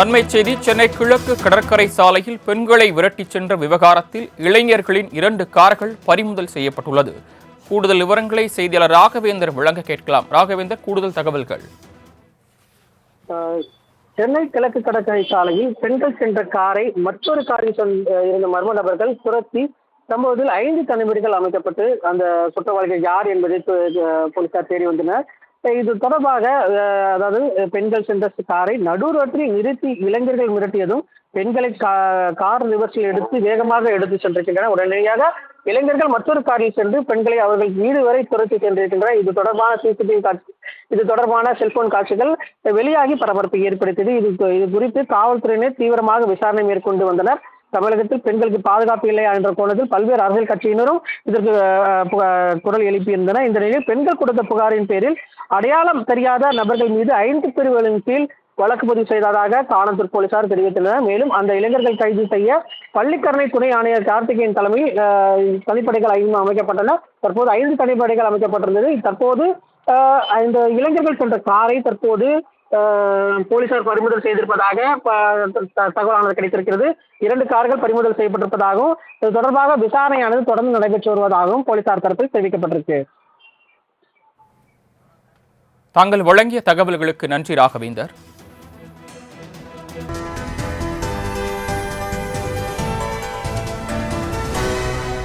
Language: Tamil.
அண்மை செய்தி சென்னை கிழக்கு கடற்கரை சாலையில் பெண்களை விரட்டிச் சென்ற விவகாரத்தில் இளைஞர்களின் இரண்டு கார்கள் பறிமுதல் செய்யப்பட்டுள்ளது. கூடுதல் விவரங்களை செய்தியாளர் ராகவேந்தர் விளங்க கேட்கலாம். ராகவேந்தர் கூடுதல் தகவல்கள். ஆஹ் சென்னை கிழக்கு கடற்கரை சாலையில் பெண்கள் சென்ற காரை மற்றொரு காரில் இருந்த மர்ம நபர்கள் துரத்தி சம்பவத்தில் ஐந்து தனிமுறைகள் அமைக்கப்பட்டு அந்த குற்றவாளிகள் யார் என்பதை போலீசார் தேடி வந்தனர். இது தொடர்பாக அதாவது பெண்கள் சென்ற காரை நடு நிறுத்தி இளைஞர்கள் மிரட்டியதும் பெண்களை கா- கார் ரிவர்ஸில் எடுத்து வேகமாக எடுத்து சென்றிருக்கின்றனர் உடனடியாக இளைஞர்கள் மற்றொரு காரில் சென்று பெண்களை அவர்கள் வீடு வரை துரத்தி சென்றிருக்கின்றனர் இது தொடர்பான சிசிடிவி காட்சி இது தொடர்பான செல்போன் காட்சிகள் வெளியாகி பரபரப்பை ஏற்படுத்தியது. இது இது குறித்து காவல்துறையினர் தீவிரமாக விசாரணை மேற்கொண்டு வந்தனர். தமிழகத்தில் பெண்களுக்கு பாதுகாப்பு இல்லை என்ற கோணத்தில் பல்வேறு அரசியல் கட்சியினரும் இதற்கு புக- குரல் எழுப்பியிருந்தனர். இந்த நிலையில் பெண்கள் கொடுத்த புகாரின் பேரில் அடையாளம் தெரியாத நபர்கள் மீது ஐந்து பிரிவுகளின் கீழ் வழக்கு பதிவு செய்ததாக காணத்தூர் போலீசார் தெரிவித்துள்ளனர். மேலும் அந்த இளைஞர்கள் கைது செய்ய பள்ளிக்கரணை துணை ஆணையர் கார்த்திகேயன் தலைமையில் தனிப்படைகள் ஐந்து அமைக்கப்பட்டன. தற்போது ஐந்து தனிப்படைகள் அமைக்கப்பட்டிருந்தது. தற்போது இந்த இளைஞர்கள் சென்ற காரை தற்போது போலீசார் பறிமுதல் செய்திருப்பதாக த- தகவலானது கிடைத்திருக்கிறது. இரண்டு கார்கள் பறிமுதல் செய்யப்பட்டிருப்பதாகவும் இது தொடர்பாக விசாரணையானது தொடர்ந்து நடைபெற்று வருவதாகவும் போலீசார் தரப்பில் தெரிவிக்கப்பட்டிருக்கு. தாங்கள் வழங்கிய தகவல்களுக்கு நன்றி ராகவேந்தர்.